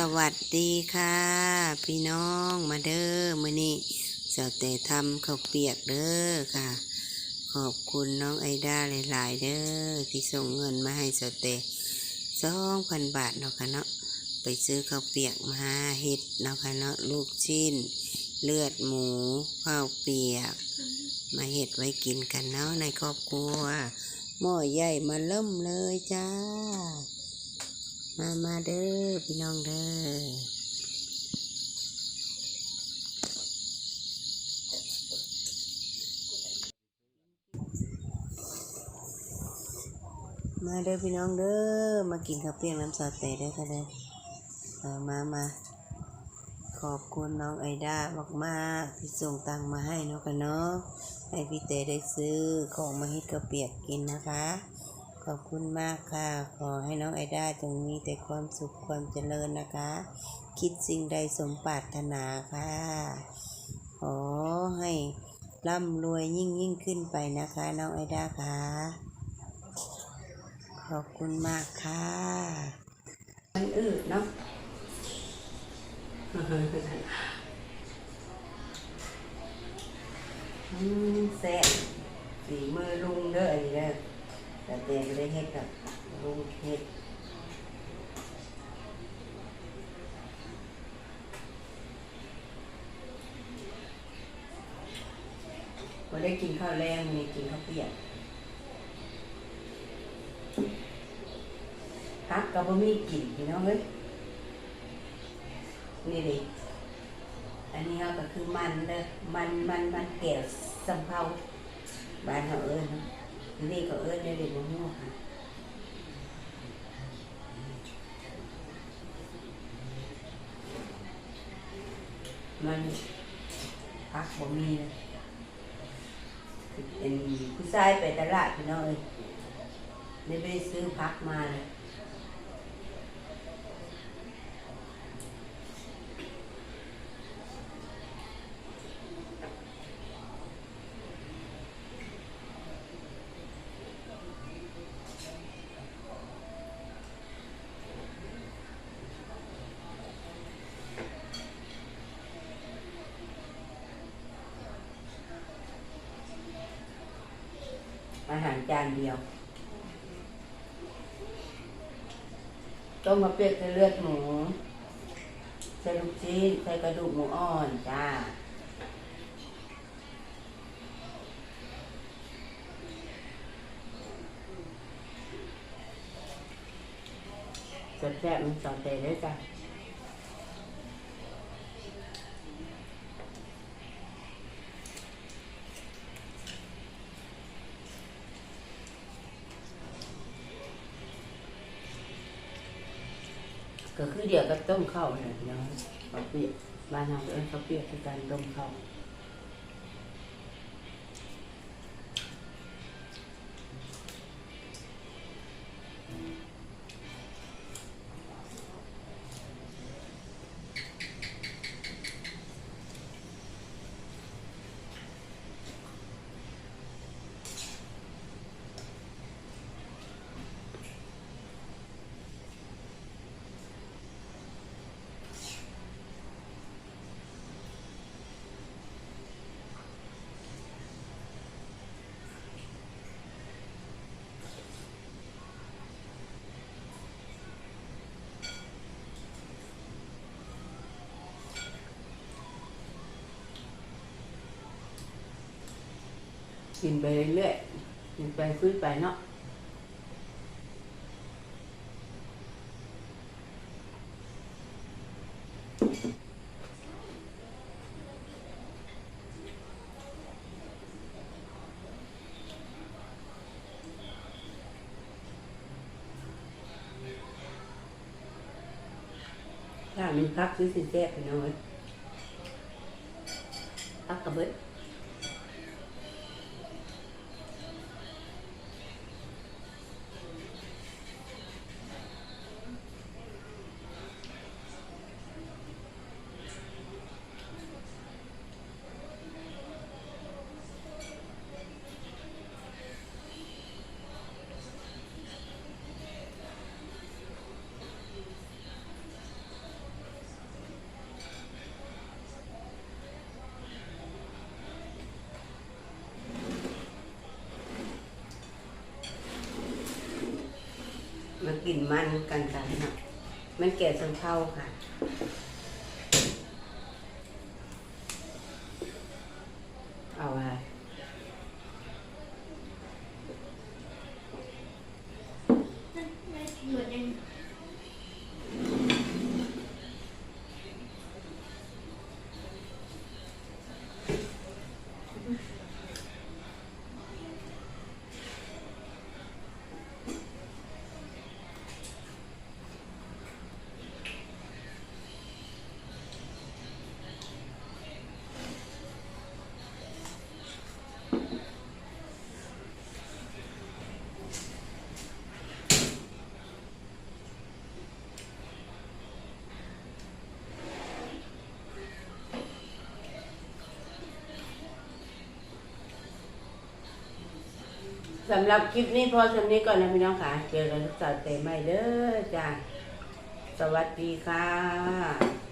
สวัสดีค่ะ พี่น้องมาเด้อมื้อนี้เจ้าแต่ทำข้าวเปียกเด้อค่ะ ขอบคุณน้องไอดาหลาย ๆ เด้อที่ส่งเงินมาให้เจ้าแต่สองพันบาทเนาะค่ะเนาะไปซื้อข้าวเปียกมาเฮ็ดเนาะค่ะเนาะลูกชิ้น เลือดหมูข้าวเปียก มาเฮ็ดไว้กินกันเนาะในครอบครัวหม้อใหญ่มาเริ่มเลยจ้า มามาเด้อพี่น้องเด้อมาเด้อพี่น้องเด้อมากินข้าวเปียกน้ำซอสเตะได้อค่ะเด้อเอามามาขอบคุณน้องไอด้ามากๆที่ส่งตังมาให้เนาะกันเนาะให้พี่เตได้ซื้อของมาให้ข้าวเปียกกินนะคะ ขอบคุณมากค่ะ ขอให้น้องไอด้าจงมีแต่ความสุขความเจริญนะคะ คิดสิ่งใดสมปรารถนาค่ะ ขอให้ร่ำรวยยิ่งยิ่งขึ้นไปนะคะ น้องไอด้าค่ะ ขอบคุณมากค่ะมันอืดเนาะอืมแซ่บฝีมือลุงเด้ออันนี้เด้อ แต่เต็มได้เฮ็ดกับลุงเฮ็ดพอได้กินข้าวแรงมีกินข้าวเปียกพักกับบะมี่กินพี่น้องเอ้ยนี่ดิอันนี้เราก็คือมันเด้อมันมันมันแก้วสำเภาบ้านเขาเอิ้นเนาะ นี่ก็เอิ้นได้เลยบ่ฮู้ค่ะมันพักบ่มีเลยเป็นผู้ชายไปตลาดพี่น้องเอ้ยได้ไปซื้อพักมาเลย อาหารจานเดียว ต้มมะเปียกใส่เลือดหมูใส่ลูกชิ้นใส่กระดูกหมูอ่อนจ้าแซ่บๆมันสอนเตะได้จ้ะ ก็คือเดียวกับต้มข้าวเนี่ยเนาะข้าวเปียกบ้านเราเอิ้นข้าวเปียกคือการต้มข้าว กินไปเรื่อยๆกินไปคุยไปเนาะถ้ามีพักซื้อสิแซ่บไปหน่อยพักกระเบิด กลิ่นมันกันกันนะมันแก่สังเท่าค่ะ สำหรับคลิปนี้พอสำนี้ก่อนนะพี่น้องค่ะ เจอกันทุกสัปดาห์ใหม่เด้อจ้า สวัสดีค่ะ